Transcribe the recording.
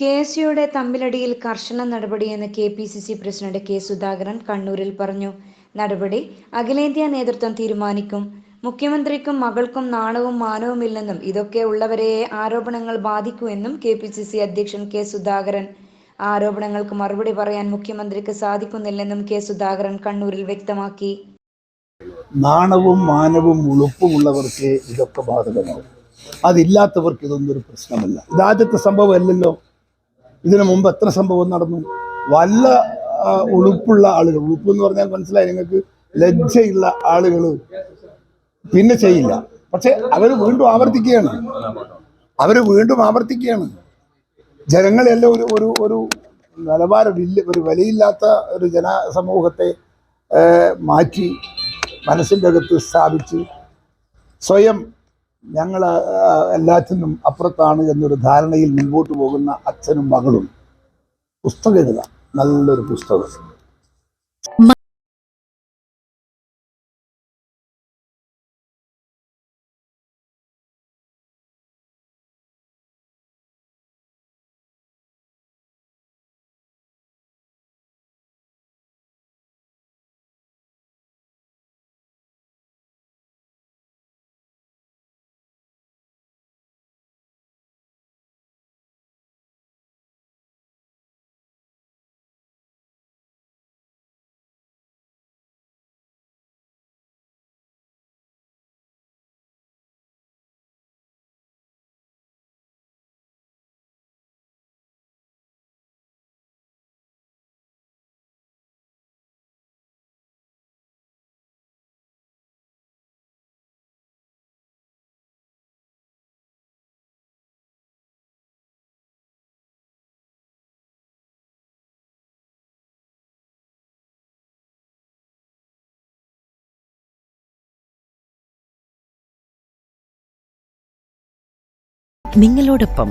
K S യുടെ തമ്മിലടിയിൽ കർശന നടപടിയെന്ന് K P C C president K Sudhakaran കണ്ണൂരിൽ പറഞ്ഞു. നടപടി അഖിലേന്ത്യാ നേതൃത്വം തീരുമാനിക്കും. മുഖ്യമന്ത്രിക്കും മകൾക്കും നാണവും മാനവുമില്ലെന്നും ഇതൊക്കെ ഉള്ളവരെ ആരോപണങ്ങൾ ബാധിക്കൂ എന്നും കെ പി സി സി അധ്യക്ഷൻ കെ സുധാകരൻ. ആരോപണങ്ങൾക്ക് മറുപടി പറയാൻ മുഖ്യമന്ത്രിക്ക് സാധിക്കുന്നില്ലെന്നും കെ സുധാകരൻ കണ്ണൂരിൽ വ്യക്തമാക്കി. നാണവും മാനവും ഉളുപ്പുമുള്ളവർക്ക് ഇതൊക്കെ ബാധകമാവും. അതില്ലാത്തവർക്ക് ഇതൊന്നും ഒരു പ്രശ്നമല്ല. ഇതാദ്യത്തെ സംഭവം അല്ലല്ലോ ഇതിനു മുമ്പ് എത്ര സംഭവം നടന്നു? വല്ല ഉളുപ്പുള്ള ആളുകൾ ഉളുപ്പ് എന്ന് പറഞ്ഞാൽ മനസ്സിലായി നിങ്ങൾക്ക് ലജ്ജയുള്ള ആളുകൾ പിന്നെ ചെയ്യില്ല. പക്ഷെ അവർ വീണ്ടും ആവർത്തിക്കുകയാണ്. അവർ വീണ്ടും ആവർത്തിക്കുകയാണ്. ജനങ്ങളെല്ലാം ഒരു ഒരു ഒരു നിലവാരമില്ല ഒരു വിലയില്ലാത്ത ഒരു ജനസമൂഹത്തെ മാറ്റി മനസ്സിന്റെ അകത്ത് സ്ഥാപിച്ച് സ്വയം ഞങ്ങൾ എല്ലാറ്റിനും അപ്പുറത്താണ് എന്നൊരു ധാരണയിൽ മുൻപോട്ട് പോകുന്ന അച്ഛനും മകളും. പുസ്തകം എഴുതാം. നല്ലൊരു പുസ്തകം. നിങ്ങളോടൊപ്പം